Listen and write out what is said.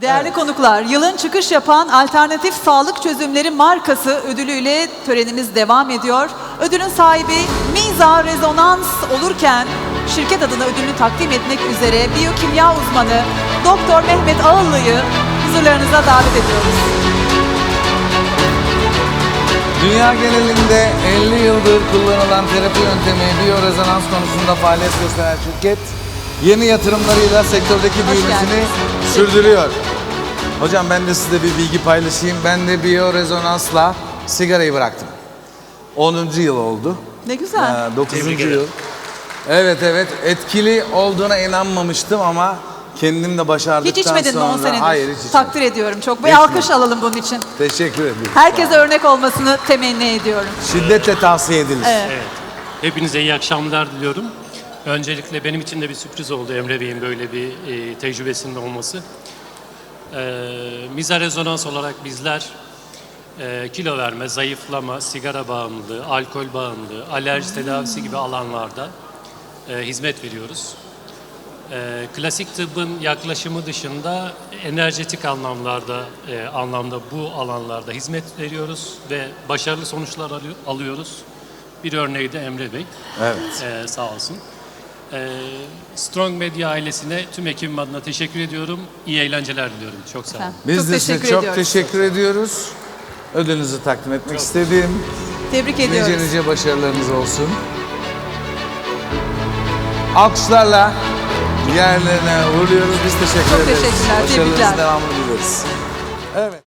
Değerli konuklar, yılın çıkış yapan alternatif sağlık çözümleri markası ödülüyle törenimiz devam ediyor. Ödülün sahibi Miza Rezonans olurken şirket adına ödülünü takdim etmek üzere biyokimya uzmanı Doktor Mehmet Ağıllı'yı huzurlarınıza davet ediyoruz. Dünya genelinde 50 yıldır kullanılan terapi yöntemi biyorezonans konusunda faaliyet gösteren şirket yeni yatırımlarıyla sektördeki büyümesini geldiniz. sürdürüyor. Hocam ben de size bir bilgi paylaşayım. Ben de biyorezonansla sigarayı bıraktım. 10. yıl oldu. Ne güzel. 9. Tebrik yıl. ederim. Evet evet etkili olduğuna inanmamıştım ama kendim de başardıktan Hiç içmedin mi sonra... 10 senedir? Hayır hiç içmedim. Takdir ediyorum çok. Bir alkış alalım bunun için. Teşekkür ederim. Herkese örnek olmasını temenni ediyorum. Şiddetle tavsiye edilir. Evet. Evet. Hepinize iyi akşamlar diliyorum. Öncelikle benim için de bir sürpriz oldu Emre Bey'in böyle bir e, tecrübesinin olması. E, miza rezonans olarak bizler e, kilo verme, zayıflama, sigara bağımlılığı, alkol bağımlılığı, alerji tedavisi gibi alanlarda e, hizmet veriyoruz. E, klasik tıbbın yaklaşımı dışında enerjetik anlamlarda e, anlamda bu alanlarda hizmet veriyoruz ve başarılı sonuçlar alıyor- alıyoruz. Bir örneği de Emre Bey. Evet. E, sağ olsun. E, Strong Media ailesine tüm ekibim adına teşekkür ediyorum. İyi eğlenceler diliyorum. Çok sağ olun. Biz Çok de size teşekkür çok ediyoruz. teşekkür ediyoruz. Ödülünüzü takdim etmek istedim. Tebrik ediyoruz. Nice nice başarılarınız olsun. Alkışlarla yerlerine uğurluyoruz. Biz teşekkür Çok ederiz. teşekkürler, Başarılarınızın tebrikler. devamını dileriz. Evet.